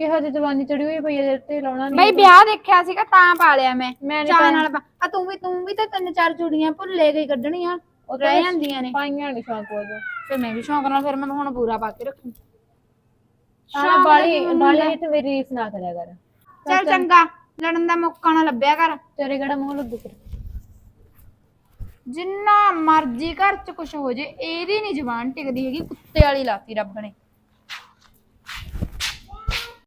ਕਿਹੋ ਜਿਹੀ ਜਵਾਨੀ ਚੜੀ ਹੋਈ ਪਈ ਹੈ ਤੇ ਲਾਉਣਾ ਨਹੀਂ ਬਈ ਵਿਆਹ ਦੇਖਿਆ ਸੀਗਾ ਤਾਂ ਪਾ ਲਿਆ ਮੈਂ। ਮੈਂ ਨੀ ਚਾਹ ਪਾਇਆ। ਨਾਲ ਪਾ- ਆ ਤੂੰ ਵੀ ਤੂੰ ਵੀ ਤਾਂ ਤਿੰਨ ਚਾਰ ਚੂੜੀਆਂ ਭੁੱਲੇ ਗਈ ਕੱਢਣੀਆਂ। ਉਹ ਰਹਿ ਜਾਂਦੀਆਂ ਨੇ। ਪਾਈਆਂ ਨਹੀਂ ਸ਼ੌਂਕ ਉਹਦਾ। ਫਿਰ ਮੈਂ ਵੀ ਸ਼ੌਂਕ ਨਾਲ ਫਿਰ ਮੈਂ ਹੁਣ ਪੂਰਾ ਪਾ ਕੇ ਰੱਖੂ। ਹਾਂ ਬਾਲੀ ਬਾਲੀ ਤੇ ਮੇਰੀ ਰੀਸ ਨਾ ਕਰਿਆ ਕਰ। ਚੱਲ। ਚੰਗਾ ਲੜਨ ਦਾ ਮੌਕਾ ਨਾ ਲੱਭਿਆ ਕਰ। ਤੇਰੇ ਕਿਹੜਾ ਮੂੰਹ ਲੱਗੂ ਫਿਰ? ਜਿੰਨਾ ਮਰਜ਼ੀ ਘਰ ਚ ਕੁਝ ਹੋ ਜੇ, ਇਹਦੀ ਨਹੀਂ ਜ਼ੁਬਾਨ ਟਿਕਦੀ ਹੈਗੀ, ਕੁੱਤੇ ਵਾਲੀ ਲਾਤੀ ਰੱਬ ਨੇ।